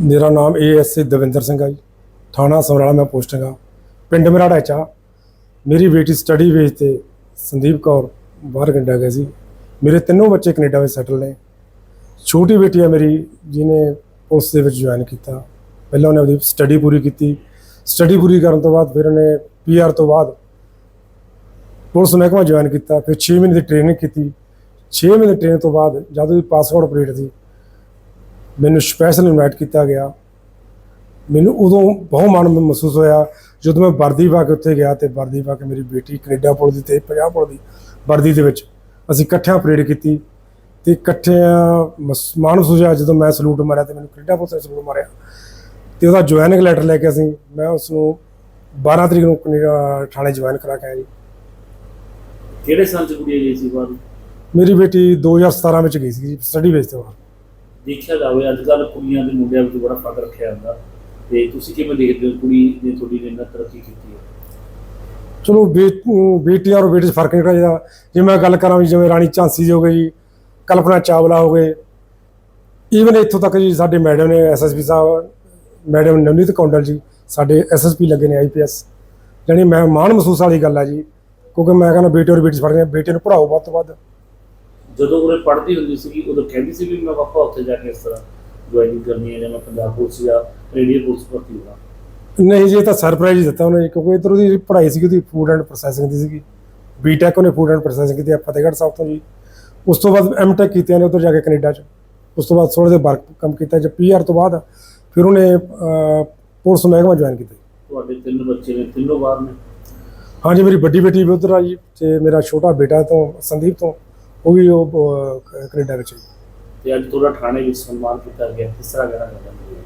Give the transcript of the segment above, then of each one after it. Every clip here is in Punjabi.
ਮੇਰਾ ਨਾਮ ਏਐਸਏ ਦਵਿੰਦਰ ਸਿੰਘ ਆ ਜੀ। ਥਾਣਾ ਸਮਰਾਲਾ ਮੈਂ ਪੋਸਟਿੰਗ ਆ। ਪਿੰਡ ਮੇਰਾ ਢਾਚਾ। ਮੇਰੀ ਬੇਟੀ ਸਟੱਡੀ ਵੇਜ ਤੇ ਸੰਦੀਪ ਕੌਰ ਬਾਹਰ ਕੈਨੇਡਾ ਗਈ ਸੀ। ਮੇਰੇ ਤਿੰਨੋਂ ਬੱਚੇ ਕੈਨੇਡਾ ਵਿੱਚ ਸੈਟਲ ਨੇ। ਛੋਟੀ ਬੇਟੀ ਆ ਮੇਰੀ, ਜਿਹਨੇ ਪੁਲਿਸ ਦੇ ਵਿੱਚ ਜੁਆਇਨ ਕੀਤਾ। ਪਹਿਲਾਂ ਉਹਨੇ ਆਪਣੀ ਸਟੱਡੀ ਪੂਰੀ ਕੀਤੀ। ਸਟੱਡੀ ਪੂਰੀ ਕਰਨ ਤੋਂ ਬਾਅਦ ਫਿਰ ਉਹਨੇ ਪੀਆਰ ਤੋਂ ਬਾਅਦ ਪੁਲਿਸ ਮਹਿਕਮਾ ਜੁਆਇਨ ਕੀਤਾ। ਫਿਰ 6 ਮਹੀਨੇ ਦੀ ਟ੍ਰੇਨਿੰਗ ਕੀਤੀ। 6 ਮਹੀਨੇ ਦੀ ਟ੍ਰੇਨਿੰਗ ਤੋਂ ਬਾਅਦ ਜਦ ਉਹਦੀ ਪਾਸਪੋਰਟ ਅਪਡੇਟ ਸੀ ਮੈਨੂੰ ਸਪੈਸ਼ਲ ਇਨਵਾਈਟ ਕੀਤਾ ਗਿਆ। ਮੈਨੂੰ ਉਦੋਂ ਬਹੁਤ ਮਾਣ ਮਹਿਸੂਸ ਹੋਇਆ ਜਦੋਂ ਮੈਂ ਵਰਦੀ ਪਾ ਕੇ ਉੱਥੇ ਗਿਆ ਤੇ ਵਰਦੀ ਪਾ ਕੇ ਮੇਰੀ ਬੇਟੀ ਕੈਨੇਡਾ ਪੁਲਿਸ ਦੀ ਤੇ ਪੰਜਾਬ ਪੁਲਿਸ ਦੀ ਵਰਦੀ ਦੇ ਵਿੱਚ ਅਸੀਂ ਇਕੱਠਿਆਂ ਪਰੇਡ ਕੀਤੀ ਤੇ ਇਕੱਠਿਆਂ ਮਾਣ ਮਹਿਸੂਸ ਹੋਇਆ ਜਦੋਂ ਮੈਂ ਸਲੂਟ ਮਾਰਿਆ ਤੇ ਮੈਨੂੰ ਕੈਨੇਡਾ ਪੁਲਿਸ ਨੇ ਸਲੂਟ ਮਾਰਿਆ। ਤੇ ਉਹਦਾ ਜੁਆਇਨਿੰਗ ਲੈਟਰ ਲੈ ਕੇ ਅਸੀਂ ਮੈਂ ਉਸ ਨੂੰ 12 ਤਰੀਕ ਨੂੰ ਕੈਨੇਡਾ ਥਾਣੇ ਜੁਆਇਨ ਕਰਾ ਕੇ ਆਇਆ ਜੀ। ਕਿਹੜੇ ਸਾਲ ਚ ਕੁੜੀ ਗਈ ਸੀ ਬਾਅਦ? ਮੇਰੀ ਬੇਟੀ 2017 ਵਿੱਚ ਗਈ ਸੀ ਸਟੱਡੀ ਬੇਸ ਤੇ ਬਾਅਦ ਦੇਖਿਆ ਜਾਵੇ, ਅੱਜ ਕੱਲ ਕੁੜੀਆਂ ਤੇ ਮੁੰਡਿਆਂ ਵਿੱਚ ਬੜਾ ਫ਼ਰਕ ਰੱਖਿਆ ਹੁੰਦਾ ਤੇ ਤੁਸੀਂ ਕਿਵੇਂ ਦੇਖਦੇ ਹੋ ਕੁੜੀ ਨੇ ਤੁਹਾਡੀ ਨੇ ਇੰਨਾ ਤਰੱਕੀ ਕੀਤੀ ਹੈ? ਚਲੋ ਬੇਟੀਆਂ ਔਰ ਬੇਟੇ 'ਚ ਫ਼ਰਕ ਨਹੀਂ ਚਾਹੀਦਾ ਜੇ ਮੈਂ ਗੱਲ ਕਰਾਂ ਵੀ ਜਿਵੇਂ ਰਾਣੀ ਝਾਂਸੀ ਜੀ ਹੋ ਗਏ ਜੀ ਕਲਪਨਾ ਚਾਵਲਾ ਹੋ ਗਏ ਈਵਨ ਇੱਥੋਂ ਤੱਕ ਜੀ ਸਾਡੇ ਮੈਡਮ ਨੇ ਐਸਐਸਪੀ ਸਾਹਿਬ, ਮੈਡਮ ਨਵਨੀਤ ਕੌਂਡਲ ਜੀ, ਸਾਡੇ ਐਸਐਸਪੀ ਲੱਗੇ ਨੇ ਆਈਪੀਐਸ ਜਾਣੀ ਮੈਂ ਮਾਣ ਮਹਿਸੂਸ ਵਾਲੀ ਗੱਲ ਆ ਜੀ, ਕਿਉਂਕਿ ਮੈਂ ਕਹਿੰਦਾ ਬੇਟੇ ਔਰ ਬੇਟੀ 'ਚ ਫ਼ਰਕ ਬੇਟੇ ਨੂੰ ਪੜਾਓ ਵੱਧ ਤੋਂ ਵੱਧ। ਜਦੋਂ ਉਹ ਪੜ੍ਹਦੀ ਹੁੰਦੀ ਸੀ ਉਦੋਂ ਕਹਿੰਦੀ ਸੀ ਵੀ ਮੈਂ ਪਾਪਾ ਉੱਥੇ ਜਾ ਕੇ ਇਸ ਤਰ੍ਹਾਂ ਜੁਆਇਨਿੰਗ ਕਰਨੀ ਹੈ ਜਾਂ ਮੈਂ ਪੰਜਾਬ ਪੁਲਿਸ ਜਾਂ ਰੇਡੀਓ ਪੁਲਿਸ ਭਰਤੀ ਹੋਣਾ ਨਹੀਂ ਜੀ ਇਹ ਤਾਂ ਸਰਪ੍ਰਾਈਜ਼ ਦਿੱਤਾ ਉਹਨੇ ਕਿਉਂਕਿ ਇਧਰ ਉਹਦੀ ਪੜ੍ਹਾਈ ਸੀਗੀ ਉਹਦੀ ਫੂਡ ਐਂਡ ਪ੍ਰੋਸੈਸਿੰਗ ਦੀ ਸੀਗੀ। ਬੀਟੈਕ ਉਹਨੇ ਫੂਡ ਐਂਡ ਪ੍ਰੋਸੈਸਿੰਗ ਕੀਤੀ ਫਤਿਹਗੜ੍ਹ ਸਾਹਿਬ ਤੋਂ ਜੀ। ਉਸ ਤੋਂ ਬਾਅਦ ਐਮਟੈਕ ਕੀਤੀ ਨੇ ਉਧਰ ਜਾ ਕੇ ਕੈਨੇਡਾ 'ਚ। ਉਸ ਤੋਂ ਬਾਅਦ ਥੋੜ੍ਹਾ ਜਿਹਾ ਵਰਕ ਕੰਮ ਕੀਤਾ ਜਦ ਪੀਆਰ ਤੋਂ ਬਾਅਦ ਫਿਰ ਉਹਨੇ ਪੁਲਿਸ ਮਹਿਕਮਾ ਜੁਆਇਨ ਕੀਤਾ ਤੁਹਾਡੇ ਤਿੰਨ ਬੱਚੇ ਨੇ ਤਿੰਨੋਂ ਬਾਹਰ ਨੇ? ਹਾਂਜੀ ਮੇਰੀ ਵੱਡੀ ਬੇਟੀ ਵੀ ਉਧਰ ਆ ਜੀ ਤੇ ਮੇਰਾ ਛੋਟਾ ਬੇਟਾ ਤੋਂ ਸੰਦੀਪ ਤੋਂ। ਉਹ ਵੀ ਉਹ ਅਹ, ਕੈਨੇਡਾ ਵਿੱਚ। ਤੇ ਅੱਜ ਤੁਹਾਡਾ ਥਾਣੇ ਵਿੱਚ ਸਨਮਾਨ ਕੀਤਾ ਗਿਆ। ਕਿਸ ਤਰ੍ਹਾਂ ਕਹਿਣਾ ਚਾਹੁੰਦੇ ਹੋ?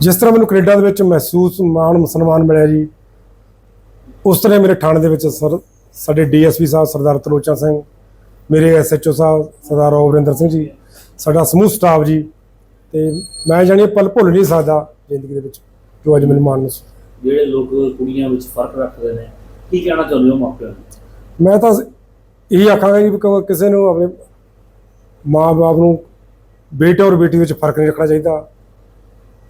ਜਿਸ ਤਰ੍ਹਾਂ ਮੈਨੂੰ ਕੈਨੇਡਾ ਦੇ ਵਿੱਚ ਮਹਿਸੂਸ ਮਾਣ ਸਨਮਾਨ ਮਿਲਿਆ ਜੀ ਉਸ ਤਰ੍ਹਾਂ ਮੇਰੇ ਥਾਣੇ ਦੇ ਵਿੱਚ ਸਰ ਸਾਡੇ ਡੀਐਸਪੀ ਸਾਹਿਬ ਸਰਦਾਰ ਤਲੋਚਾ ਸਿੰਘ ਮੇਰੇ ਐਸਐਚਓ ਸਾਹਿਬ ਸਰਦਾਰ ਔਵਰਿੰਦਰ ਸਿੰਘ ਜੀ ਸਾਡਾ ਸਮੂਹ ਸਟਾਫ ਜੀ ਤੇ ਮੈਂ ਜਾਣੀ ਪਲ ਭੁੱਲ ਨਹੀਂ ਸਕਦਾ ਜ਼ਿੰਦਗੀ ਦੇ ਵਿੱਚ ਜੋ ਅੱਜ ਮੈਨੂੰ ਮਾਣ ਮਹਿਸੂਸ ਜਿਹੜੇ ਲੋਕ ਕੁੜੀਆਂ ਵਿੱਚ ਫ਼ਰਕ ਰੱਖਦੇ ਨੇ ਕੀ ਕਹਿਣਾ ਚਾਹੁੰਦੇ ਹੋ ਮਾਪਿਆਂ ਨੂੰ? ਮੈਂ ਤਾਂ ਇਹੀ ਆਖਾਂਗਾ ਕ- ਕਿਸੇ ਨੂੰ ਆਪਣੇ ਮਾਂ-ਬਾਪ ਨੂੰ ਬੇਟੇ ਔਰ ਬੇਟੀ ਵਿੱਚ ਫ਼ਰਕ ਨਹੀਂ ਰੱਖਣਾ ਚਾਹੀਦਾ।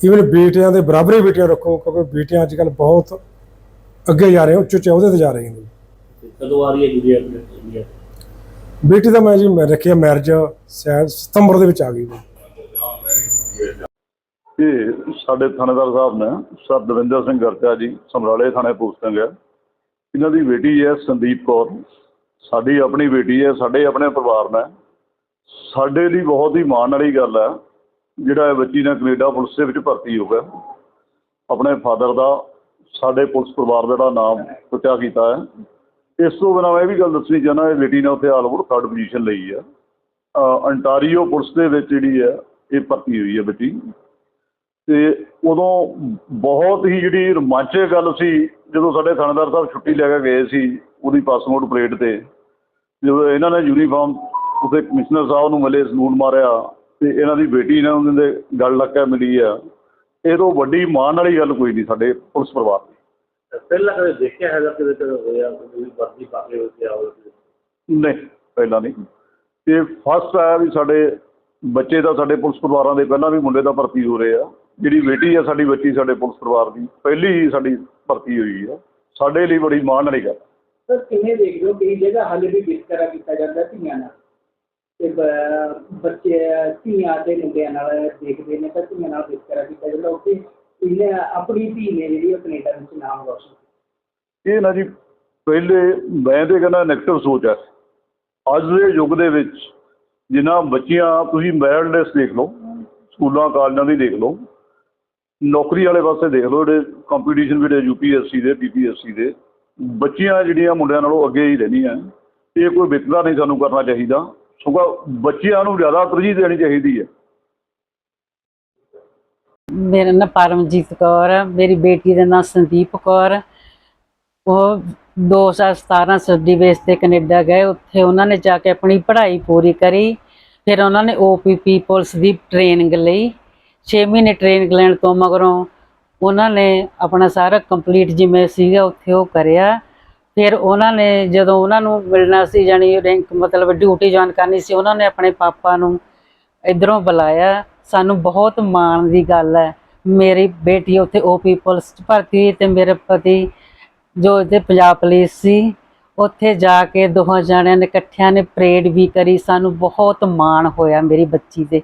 ਈਵਨ ਬੇਟਿਆਂ ਦੇ ਬਰਾਬਰ ਹੀ ਬੇਟੀਆਂ ਰੱਖੋ ਕਿਉਂਕਿ ਬੇਟੀਆਂ ਅੱਜ ਬਹੁਤ ਅੱਗੇ ਜਾ ਰਹੀਆਂ ਉੱਚ ਉੱਚ ਅਹੁਦੇ ਤੇ ਜਾ ਨੇ ਕਦੋਂ ਆ ਰਹੀ ਹੈ ਇੰਡੀਆ ਬੇਟੀ? ਦਾ। ਮੈਂ ਜੀ ਮੈਂ ਰੱਖਿਆ ਮੈਰਿਜ ਸ਼ਾਇਦ ਸਤੰਬਰ ਦੇ ਵਿੱਚ ਆ ਗਈ ਇਹ ਸਾਡੇ ਥਾਣੇਦਾਰ ਸਾਹਿਬ ਨੇ ਸਰ ਦਵਿੰਦਰ ਸਿੰਘ ਗਰਚਾ ਜੀ ਸਮਰਾਲੇ ਥਾਣੇ ਪੋਸਟਿੰਗ ਹੈ। ਇਹਨਾਂ ਦੀ ਬੇਟੀ ਹੈ ਸੰਦੀਪ ਕੌਰ। ਸਾਡੀ ਆਪਣੀ ਬੇਟੀ ਹੈ, ਸਾਡੇ ਆਪਣੇ ਪਰਿਵਾਰ ਨੇ ਸਾਡੇ ਲਈ ਬਹੁਤ ਹੀ ਮਾਣ ਵਾਲੀ ਗੱਲ ਹੈ, ਜਿਹੜਾ ਇਹ ਬੱਚੀ ਨਾ ਕੈਨੇਡਾ ਪੁਲਿਸ ਦੇ ਵਿੱਚ ਭਰਤੀ ਹੋ ਗਿਆ। ਆਪਣੇ ਫਾਦਰ ਦਾ, ਸਾਡੇ ਪੁਲਿਸ ਪਰਿਵਾਰ ਦਾ ਜਿਹੜਾ ਨਾਮ ਉੱਚਾ ਕੀਤਾ ਹੈ। ਇਸ ਤੋਂ ਬਿਨਾਂ ਮੈਂ ਇਹ ਵੀ ਗੱਲ ਦੱਸਣੀ ਚਾਹੁੰਦਾ, ਇਹ ਬੇਟੀ ਨੇ ਉੱਥੇ ਆਲ ਓਵਰ ਥਰਡ ਪੋਜੀਸ਼ਨ ਲਈ ਹੈ। ਅੰਟਾਰੀਓ ਪੁਲਿਸ ਦੇ ਵਿੱਚ ਜਿਹੜੀ ਹੈ, ਇਹ ਭਰਤੀ ਹੋਈ ਹੈ ਬੱਚੀ। ਤੇ ਉਦੋਂ ਬਹੁਤ ਹੀ ਜਿਹੜੀ ਰੋਮਾਂਚਕ ਗੱਲ ਸੀ, ਜਦੋਂ ਸਾਡੇ ਥਾਣੇਦਾਰ ਸਾਹਿਬ ਛੁੱਟੀ ਲੈ ਕੇ ਗਏ ਸੀ, ਉਹਦੀ ਪਾਸਪੋਰਟ ਪਲੇਟ ਤੇ। ਜਦੋਂ ਇਹਨਾਂ ਨੇ ਯੂਨੀਫਾਰਮ ਉਸੇ ਕਮਿਸ਼ਨਰ ਸਾਹਿਬ ਨੂੰ ਮਿਲੇ ਸਲੂਟ ਮਾਰਿਆ ਤੇ ਇਹਨਾਂ ਦੀ ਬੇਟੀ ਨੇ ਉਹਨਾਂ ਦੇ ਗੱਲ ਲੱਗ ਕੇ ਮਿਲੀ ਆ। ਇਹ ਤੋਂ ਵੱਡੀ ਮਾਣ ਵਾਲੀ ਗੱਲ ਕੋਈ ਨਹੀਂ ਸਾਡੇ ਪੁਲਿਸ ਪਰਿਵਾਰ ਦੀ। ਪਹਿਲਾਂ ਕਦੇ ਦੇਖਿਆ ਹੈਗਾ ਕਿਤੇ ਕਦੇ ਹੋਇਆ ਕੋਈ ਵਰਦੀ ਪਾ ਕੇ ਉੱਤੇ ਆਓ? ਨਹੀਂ ਪਹਿਲਾਂ ਨਹੀਂ। ਤੇ ਫਸਟ ਆਇਆ ਵੀ ਸਾਡੇ ਬੱਚੇ ਦਾ ਸਾਡੇ ਪੁਲਿਸ ਪਰਿਵਾਰਾਂ ਦੇ ਪਹਿਲਾਂ ਵੀ ਮੁੰਡੇ ਦਾ ਭਰਤੀ ਹੋ ਰਹੇ ਆ। ਜਿਹੜੀ ਬੇਟੀ ਆ ਸਾਡੀ ਬੱਚੀ ਸਾਡੇ ਪੁਲਿਸ ਪਰਿਵਾਰ ਦੀ ਪਹਿਲੀ ਹੀ ਸਾਡੀ ਭਰਤੀ ਹੋਈ ਆ। ਸਾਡੇ ਲਈ ਬੜੀ ਮਾਣ ਵਾਲੀ ਗੱਲ ਸਰ, ਕਿਵੇਂ ਦੇਖਦੇ ਹੋ? ਕਈ ਜਗ੍ਹਾ ਹਾਲੇ ਵੀ ਵਿਤਕਰਾ ਕੀਤਾ ਜਾਂਦਾ ਧੀਆਂ ਨਾਲ। ਤੇ ਬੱਚੇ, ਧੀਆਂ ਤੇ ਮੁੰਡਿਆਂ ਨਾਲ ਦੇਖਦੇ ਨੇ ਤਾਂ ਧੀਆਂ ਨਾਲ ਵਿਤਕਰਾ ਕੀਤਾ ਜਾਂਦਾ। ਉੱਥੇ ਇਹਨੇ ਆਪਣੀ ਧੀ ਨੇ ਜਿਹੜੀ ਉਹ ਕੈਨੇਡਾ ਵਿੱਚ ਨਾਮ ਰੋਸ਼ਨ ਕੀਤਾ। ਇਹ ਨਾ ਜੀ, ਪਹਿਲੇ ਮੈਂ ਤੇ ਕਹਿੰਦਾ ਨੈਗੇਟਿਵ ਸੋਚ ਹੈ ਅੱਜ ਦੇ ਯੁੱਗ ਦੇ ਵਿੱਚ ਜਿਨ੍ਹਾਂ ਬੱਚੀਆਂ, ਤੁਸੀਂ ਮੈਰਿਟਲੈਸ ਦੇਖ ਲਓ, ਸਕੂਲਾਂ, ਕਾਲਜਾਂ ਦੀ ਦੇਖ ਲਓ, ਨੌਕਰੀ ਵਾਲੇ ਪਾਸੇ ਦੇਖ ਲਓ ਜਿਹੜੇ ਕੰਪੀਟੀਸ਼ਨ ਜਿਹੜੇ ਯੂਪੀਐਸਸੀ ਦੇ ਪੀਪੀਐਸਸੀ ਦੇ। ਬੱਚੀਆਂ ਜਿਹੜੀਆਂ ਮੁੰਡਿਆਂ ਨਾਲੋਂ ਅੱਗੇ ਹੀ ਰਹਿੰਦੀਆਂ ਇਹ ਕੋਈ ਵਿਤਕਰਾ ਨਹੀਂ ਸਾਨੂੰ ਕਰਨਾ ਚਾਹੀਦਾ। ਸਗੋਂ ਬੱਚਿਆਂ ਨੂੰ ਜ਼ਿਆਦਾ ਤਰਜੀਹ ਦੇਣੀ ਚਾਹੀਦੀ ਹੈ। ਮੇਰਾ ਨਾਂ ਪਰਮਜੀਤ ਕੌਰ ਹੈ, ਮੇਰੀ ਬੇਟੀ ਦਾ ਨਾਂ ਸੰਦੀਪ ਕੌਰ ਹੈ। ਉਹ 2017 ਸਟੱਡੀ ਬੇਸ ਤੇ ਕੈਨੇਡਾ ਗਏ, ਉੱਥੇ ਉਹਨਾਂ ਨੇ ਜਾ ਕੇ ਆਪਣੀ ਪੜ੍ਹਾਈ ਪੂਰੀ ਕਰੀ। ਫਿਰ ਉਹਨਾਂ ਨੇ ਓਪੀਪੀ ਪੁਲਿਸ ਦੀ ਟ੍ਰੇਨਿੰਗ ਲਈ। 6 ਮਹੀਨੇ ਟ੍ਰੇਨਿੰਗ ਲੈਣ ਤੋਂ ਮਗਰੋਂ ਉਹਨਾਂ ਨੇ ਆਪਣਾ ਸਾਰਾ ਕੰਪਲੀਟ ਜਿਵੇਂ ਸੀਗਾ, ਉੱਥੇ ਉਹ ਕਰਿਆ। ਫਿਰ ਉਹਨਾਂ ਨੇ ਜਦੋਂ ਉਹਨਾਂ ਨੂੰ ਮਿਲਣਾ ਸੀ ਜਾਨੀ ਰੈਂਕ ਮਤਲਬ ਡਿਊਟੀ ਜੁਆਇਨ ਕਰਨੀ ਸੀ, ਉਹਨਾਂ ਨੇ ਆਪਣੇ ਪਾਪਾ ਨੂੰ ਇਧਰੋਂ ਬੁਲਾਇਆ। ਸਾਨੂੰ ਬਹੁਤ ਮਾਣ ਦੀ ਗੱਲ ਹੈ। ਮੇਰੀ ਬੇਟੀ ਉੱਥੇ ਓਪੀ ਪੁਲਿਸ ਚ ਭਰਤੀ ਹੋਈ ਤੇ ਮੇਰੇ ਪਤੀ ਜੋ ਇੱਥੇ ਪੰਜਾਬ ਪੁਲਿਸ ਸੀ, ਉੱਥੇ ਜਾ ਕੇ ਦੋਹਾਂ ਜਣਿਆਂ ਨੇ ਇਕੱਠਿਆਂ ਨੇ ਪਰੇਡ ਵੀ ਕਰੀ। ਸਾਨੂੰ ਬਹੁਤ ਮਾਣ ਹੋਇਆ ਮੇਰੀ ਬੱਚੀ ਤੇ।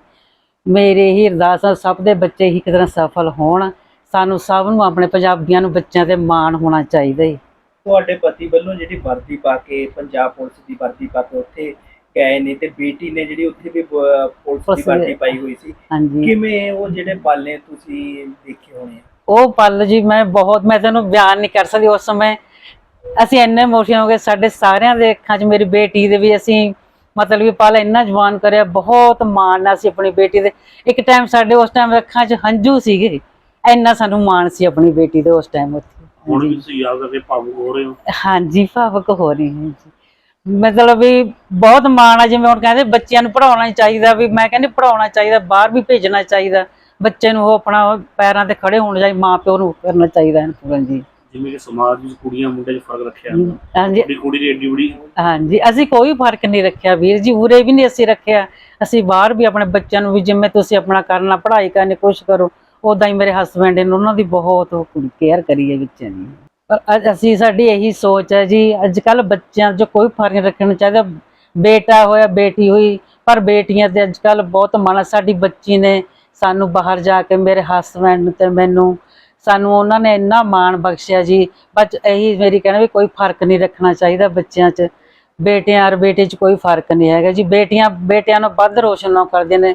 ਮੇਰੇ ਹੀ ਅਰਦਾਸ ਆ ਸਭ ਦੇ ਬੱਚੇ ਹੀ ਇੱਕ ਤਰ੍ਹਾਂ ਸਫਲ ਹੋਣ। ਸਾਨੂੰ ਸਭ ਨੂੰ ਆਪਣੇ ਪੰਜਾਬੀਆਂ ਨੂੰ ਬੱਚਿਆਂ ਤੇ ਮਾਣ ਹੋਣਾ ਚਾਹੀਦਾ ਹੈ ਤੁਹਾਡੇ ਪਤੀ ਵੱਲੋਂ ਜਿਹੜੀ ਵਰਦੀ ਪਾ ਕੇ ਪੰਜਾਬ ਪੁਲਿਸ ਦੀ ਵਰਦੀ ਪਾ ਕੇ ਉੱਥੇ ਗਏ ਨੇ ਤੇ ਬੇਟੀ ਨੇ ਜਿਹੜੀ ਉੱਥੇ ਵੀ ਪੁਲਿਸ ਦੀ ਵਰਦੀ ਪਾਈ ਹੋਈ ਸੀ। ਕਿਵੇਂ ਉਹ ਜਿਹੜੇ ਪਲ ਤੁਸੀਂ ਦੇਖੇ ਹੋਣੇ ਉਹ ਪਲ ਜੀ ਮੈਂ ਬਹੁਤ ਮੈਂ ਤੈਨੂੰ ਬਿਆਨ ਨਹੀਂ ਕਰ ਸਕਦੀ। ਉਸ ਸਮੇਂ ਅਸੀਂ ਇੰਨੇ ਇਮੋਸ਼ਨ ਹੋ ਗਏ ਸਾਡੇ ਸਾਰਿਆਂ ਦੇ ਅੱਖਾਂ 'ਚ ਮੇਰੀ ਬੇਟੀ ਦੇ ਵੀ ਅਸੀਂ ਮਤਲਬ ਵੀ ਪਲ ਇੰਨਾ ਜਵਾਨ ਕਰਿਆ ਬਹੁਤ ਮਾਣ ਨਾਲ ਸੀ ਆਪਣੀ ਬੇਟੀ ਦੇ ਇੱਕ ਟਾਈਮ ਸਾਡੇ ਉਸ ਟਾਈਮ ਅੱਖਾਂ 'ਚ ਹੰਝੂ ਸੀਗੇ। ਇੰਨਾ ਸਾਨੂੰ ਮਾਣ ਸੀ ਆਪਣੀ ਬੇਟੀ ਦੇ ਉਸ ਟਾਈਮ ਉੱਥੇ। ਹੁਣ ਵੀ ਤੁਸੀਂ ਯਾਦ ਕਰਕੇ ਭਾਵੁਕ ਹੋ ਰਹੇ ਹੋ? ਹਾਂਜੀ ਭਾਵਕ ਹੋ ਰਹੀ ਹਾਂ ਜੀ। ਮਤਲਬ ਵੀ ਬਹੁਤ ਮਾਣ ਆ ਜਿਵੇਂ ਹੁਣ ਕਹਿੰਦੇ ਬੱਚਿਆਂ ਨੂੰ ਪੜਾਉਣਾ ਚਾਹੀਦਾ ਵੀ ਮੈਂ ਕਹਿੰਦੀ ਪੜਾਉਣਾ ਚਾਹੀਦਾ ਬਾਹਰ ਵੀ ਭੇਜਣਾ ਚਾਹੀਦਾ। ਬੱਚੇ ਨੂੰ ਉਹ ਆਪਣਾ ਪੈਰਾਂ ਤੇ ਖੜੇ ਹੋਣ ਚਾਹੀਦਾ ਮਾਂ ਪਿਓ ਨੂੰ ਕਰਨਾ ਚਾਹੀਦਾ ਹੈ ਪੂਰਨ ਜੀ। ਜਿਵੇਂ ਕਿ ਸਮਾਜ ਵਿੱਚ ਕੁੜੀਆਂ ਮੁੰਡਿਆਂ 'ਚ ਫ਼ਰਕ ਰੱਖਿਆ ਹਾਂਜੀ। ਤੁਹਾਡੀ ਕੁੜੀ ਦੀ ਏਡੀ ਬੜੀ ਹਾਂਜੀ ਅਸੀਂ ਕੋਈ ਫ਼ਰਕ ਨਹੀਂ ਰੱਖਿਆ ਵੀਰ ਜੀ ਉਰੇ ਵੀ ਨਹੀਂ ਅਸੀਂ ਰੱਖਿਆ। ਅਸੀਂ ਬਾਹਰ ਵੀ ਆਪਣੇ ਬੱਚਿਆਂ ਨੂੰ ਵੀ ਜਿਵੇਂ ਤੁਸੀਂ ਆਪਣਾ ਕਰਨਾ ਪੜ੍ਹਾਈ ਕਰਨੀ ਕੋਸ਼ਿਸ਼ ਕਰੋ। ਉਦਾਂ ਹੀ ਮੇਰੇ ਹਸਬੰਡ ਨੇ ਉਹਨਾਂ ਦੀ ਬਹੁਤ ਕੇਅਰ ਕਰੀ ਹੈ ਬੱਚਿਆਂ ਦੀ ਪਰ ਅੱਜ ਅਸੀਂ ਸਾਡੀ ਇਹੀ ਸੋਚ ਹੈ ਜੀ, ਅੱਜ ਕੱਲ ਬੱਚਿਆਂ 'ਚ ਕੋਈ ਫ਼ਰਕ ਰੱਖਣਾ ਚਾਹੀਦਾ। ਬੇਟਾ ਹੋਇਆ, ਬੇਟੀ ਹੋਈ, ਪਰ ਬੇਟੀਆਂ ਤੇ ਅੱਜ ਕੱਲ ਬਹੁਤ ਮਾਣ ਸਾਡੀ ਬੱਚੀ ਨੇ ਸਾਨੂੰ ਬਾਹਰ ਜਾ ਕੇ ਮੇਰੇ ਹਸਬੰਡ ਤੇ ਮੈਨੂੰ ਸਾਨੂੰ ਉਹਨਾਂ ਨੇ ਇੰਨਾ ਮਾਣ ਬਖਸ਼ਿਆ ਜੀ। ਬਸ ਇਹੀ ਮੇਰੀ ਕਹਿਣਾ ਵੀ ਕੋਈ ਫ਼ਰਕ ਨਹੀਂ ਰੱਖਣਾ ਚਾਹੀਦਾ ਬੱਚਿਆਂ 'ਚ। ਬੇਟਿਆਂ ਔਰ ਬੇਟੇ 'ਚ ਕੋਈ ਫ਼ਰਕ ਨਹੀਂ ਹੈਗਾ ਜੀ। ਬੇਟੀਆਂ, ਬੇਟਿਆਂ ਨੂੰ ਵੱਧ ਰੋਸ਼ਨ ਨਾ ਕਰਦੀਆਂ ਨੇ।